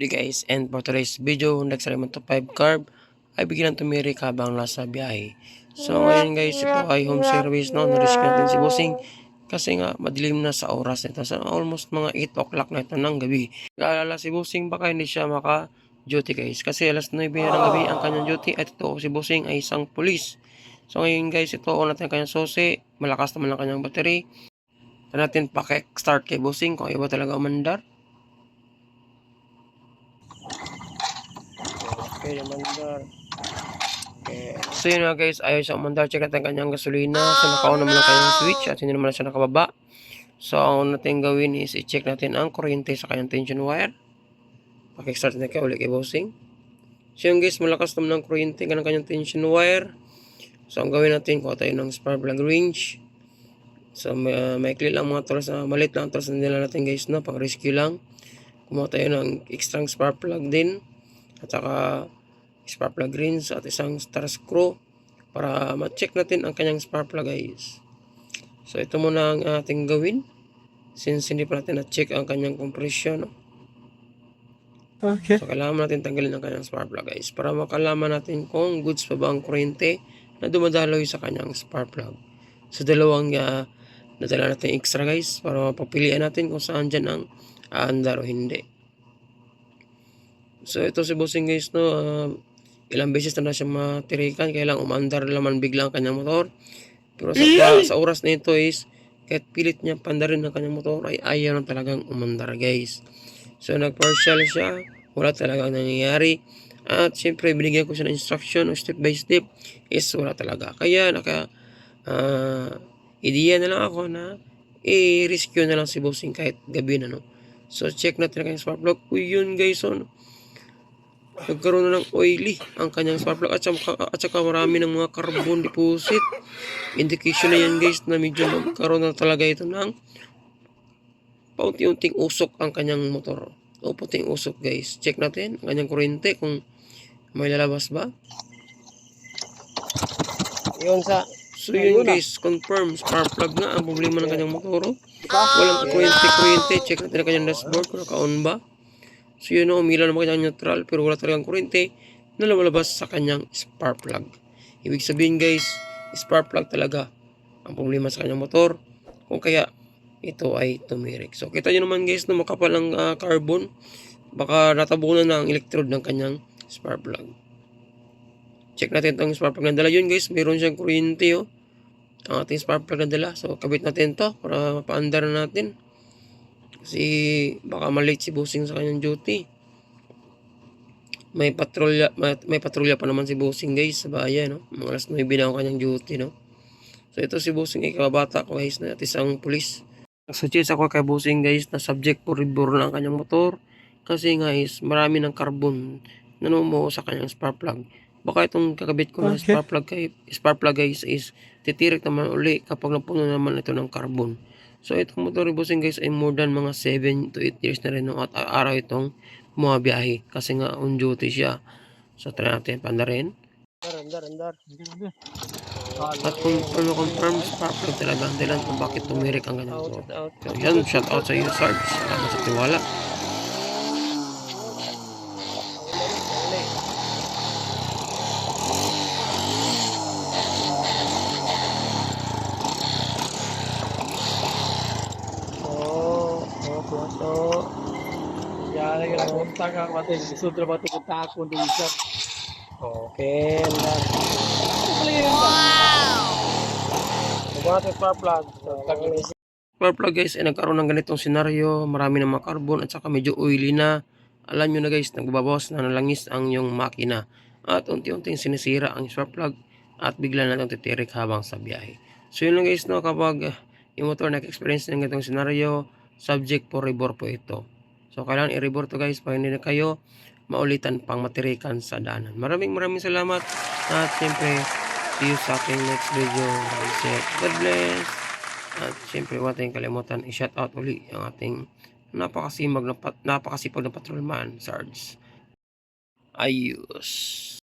Hey guys, and for today's video, next Raymond to 5 carb ay bigyan ng tumirik habang nasa biyahe. So ngayon guys, ito ay home service no, narisk natin si Bossing kasi nga madilim na sa oras nito. So almost mga 8 o'clock na ito ng gabi. Kaalala si Bossing baka hindi siya maka duty guys kasi alas 9 na ng gabi ang kanyang duty at ito si Bossing ay isang pulis. So ngayon guys, ito on natin ang kanyang susi, malakas naman ang kanyang battery. Ito natin paki-start kay Bossing kung ayaw ba talaga umandar. Okay, umandar. Okay. So yun nga guys, ayaw siya umandar. Check natin ang kanyang gasolina. So naka-on naman ang kanyang switch at hindi naman na siya nakababa. So ang natin gawin is i-check natin ang kuryente sa kanyang tension wire. Pakistart natin kaya ulit kay bossing. So yun guys, malakas naman ang kuryente ng kanyang tension wire. So ang gawin natin, kuha tayo ng spark plug range. So may, uh, maikli lang mga tools na malit lang ang tools na nila natin guys na pang rescue lang. Kumuha tayo ng extra spark plug din at saka spark plug rings at isang star screw para ma-check natin ang kanyang spark plug guys. So ito muna ang ating gawin since hindi pa natin na-check ang kanyang compression. No? Okay. So kailangan natin tanggalin ang kanyang spark plug guys para makalaman natin kung goods pa ba ang kuryente na dumadaloy sa kanyang spark plug. So dalawang uh, nadala natin extra guys para mapapilian natin kung saan dyan ang aandar o hindi. So ito si bossing guys no, ah, ilang beses na na siya matirikan, kaya lang umandar naman bigla ang kanyang motor. Pero sa, sa oras na ito is, kahit pilit niya pandarin ang kanyang motor, ay ayaw na talagang umandar guys. So nag-partial siya, wala talagang nangyayari. At siyempre binigyan ko siya ng instruction o step by step is wala talaga. Kaya naka ah, ideya na lang ako na i-rescue na lang si bossing kahit gabi na no. So check natin ang kanyang spark plug. Yun guys, oh, no? Nagkaroon na ng oily ang kanyang spark plug at saka, at saka marami ng mga carbon deposit. Indication na yan guys na medyo magkaroon na talaga ito ng paunti-unting usok ang kanyang motor. O puting usok guys. Check natin ang kanyang kuryente kung may lalabas ba. Yun sa So yun guys, confirm spark plug nga ang problema ng kanyang motor. oh. Walang kuryente-kuryente. Check natin ang kanyang dashboard kung naka-on ba. So yun o, umilaw naman kanyang neutral pero wala talagang kuryente na lumalabas sa kanyang spark plug. Ibig sabihin guys, spark plug talaga ang problema sa kanyang motor. Kung kaya ito ay tumirik. So kita nyo naman guys na makapal ang ah, carbon. Baka natabunan na ang electrode ng kanyang spark plug. Check natin itong spark plug na dala yun guys. Meron siyang kuryente oh. Ang ating spark plug na dala. So kabit natin to para mapaandar na natin. Kasi baka malate si Busing sa kanyang duty. May patrolya, may, may patrolya pa naman si Busing guys sa bayan, no? Mga alas 9 na ang kanyang duty, no? So ito si Busing ay kababata ko guys na at isang pulis. Nagsuggest ako kay Busing guys na subject for reboor na ang kanyang motor. Kasi guys, marami ng carbon na numuo sa kanyang spark plug. Baka itong kakabit ko na Okay. spark plug, kay, spark plug guys is titirik naman uli kapag napuno naman ito ng carbon. So itong motor Bossing guys ay more than mga 7 to 8 years na rin nung at araw itong bumabiyahe kasi nga on duty siya. So try natin pandarin. Andar, andar, At kung ano confirm spark plug talaga ang dahilan kung bakit tumirik ang motor. So yan, shout out sa iyo Sarge. Salamat sa tiwala. Oh, oh, puto. Ka lang punta ka pati sudra ba tukod takon din siya. Okay, andar. Wow. Bumating spark plug. Spark plug guys ay nagkaroon ng ganitong senaryo. Marami ng mga carbon at saka medyo oily na. Alam nyo na guys, nagbabawas na nalangis ang yung makina. At unti-unting sinisira ang spark plug at bigla na itong titirik habang sa biyahe. So yun lang guys, no, kapag uh, yung motor nag-experience ng ganitong senaryo, subject for rebore po ito. So kailangan i-rebore to guys para hindi na kayo maulitan pang matirikan sa daanan. Maraming maraming salamat at siyempre see you sa ating next video. God bless. At siyempre huwag tayong kalimutan i-shout out uli ang ating napakasimag na napakasipag na patrolman, Sarge. Ayos.